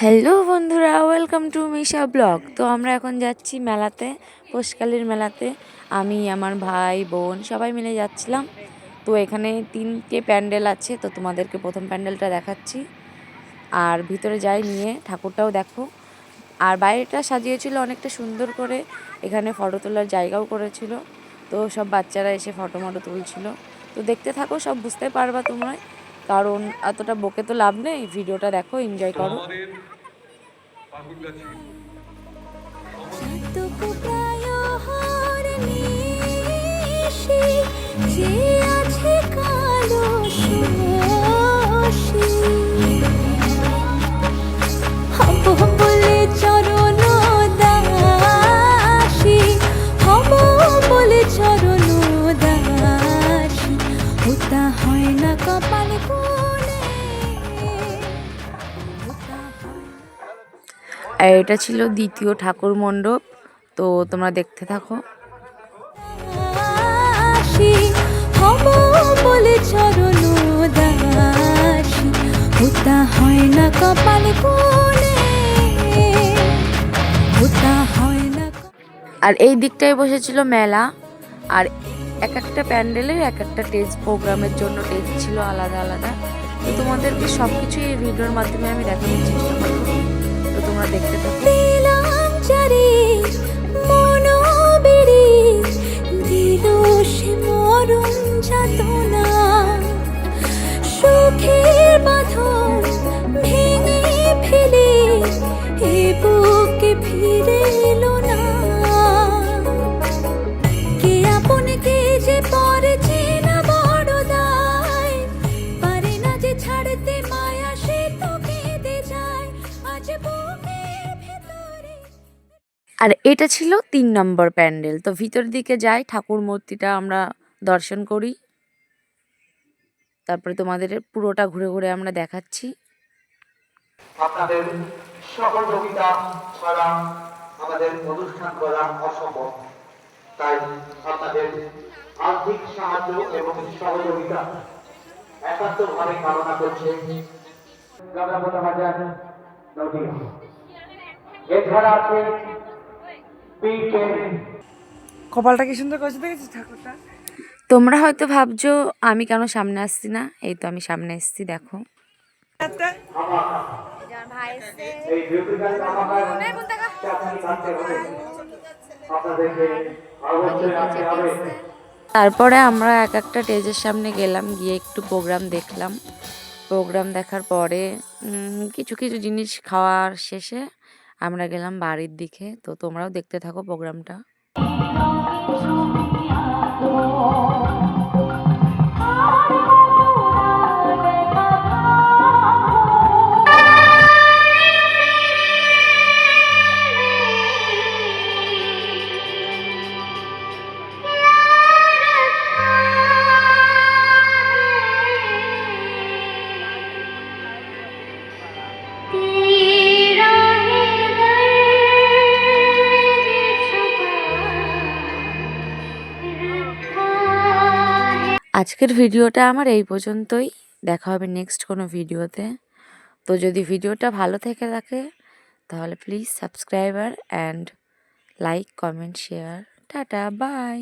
Hello বন্ধুরা, welcome to Misha blog. তো আমরা এখন যাচ্ছি মেলাতে, পোষকালীর মেলাতে। আমি, আমার ভাই, বোন, সবাই মিলে যাচ্ছিলাম। তো এখানে তিনটে প্যান্ডেল আছে, তো তোমাদেরকে প্রথম প্যান্ডেলটা দেখাচ্ছি। আর ভিতরে যাই নিয়ে, ঠাকুরটাও দেখো। আর বাইরেটা সাজিয়েছিল অনেকটা সুন্দর করে, এখানে ফটো তোলার জায়গাও করেছিল। তো সব বাচ্চারা এসে ফটো মটো তুলছিল। তো দেখতে থাকো, সব বুঝতে পারবা তোমরা কারণ এতটা বকে তো লাভ নেই। ভিডিওটা দেখো এনজয় করো। যে আছে কালো হয় না কপাল আর এটা ছিল দ্বিতীয় ঠাকুর মণ্ডপ। তো তোমরা দেখতে থাকো। হয় না কপাল আর এই দিকটায় বসেছিল মেলা। আর এক একটা প্যান্ডেলের এক একটা টেজ প্রোগ্রামের জন্য টেজ ছিল আলাদা আলাদা। তো তোমাদেরকে সব কিছুই এই ভিডিওর মাধ্যমে আমি দেখানোর চেষ্টা করব। তো তোমরা দেখতে থাকো। আর এটা ছিল তিন নম্বর প্যান্ডেল। তো ভিতর দিকে যাই, ঠাকুর মূর্তিটা আমরা দর্শন করি। তারপরে তোমাদের পুরোটা ঘুরে ঘুরে আমরা দেখাচ্ছি। আপনাদের ছাড়া আমাদের অনুষ্ঠান করা অসম্ভব। তাই আপনাদের আর্থিক সাহায্য এবং সহযোগিতা কামনা করছে। এছাড়া আছে কপালটা কি সুন্দর করেছে দেখেছিস ঠাকুরটা? তোমরা হয়তো ভাবছ আমি কেন সামনে আসছি না? এই তো আমি সামনে এসেছি দেখো। হবে তারপরে আমরা এক একটা স্টেজের সামনে গেলাম গিয়ে একটু প্রোগ্রাম দেখলাম। প্রোগ্রাম দেখার পরে কিছু কিছু জিনিস খাওয়ার শেষে আমরা গেলাম বাড়ির দিকে তো তোমরাও দেখতে থাকো প্রোগ্রামটা আজকের ভিডিওটা আমার এই পর্যন্তই। দেখা হবে নেক্সট কোনো ভিডিওতে। তো যদি ভিডিওটা ভালো থেকে থাকে, তাহলে please subscriber and like comment share tata bye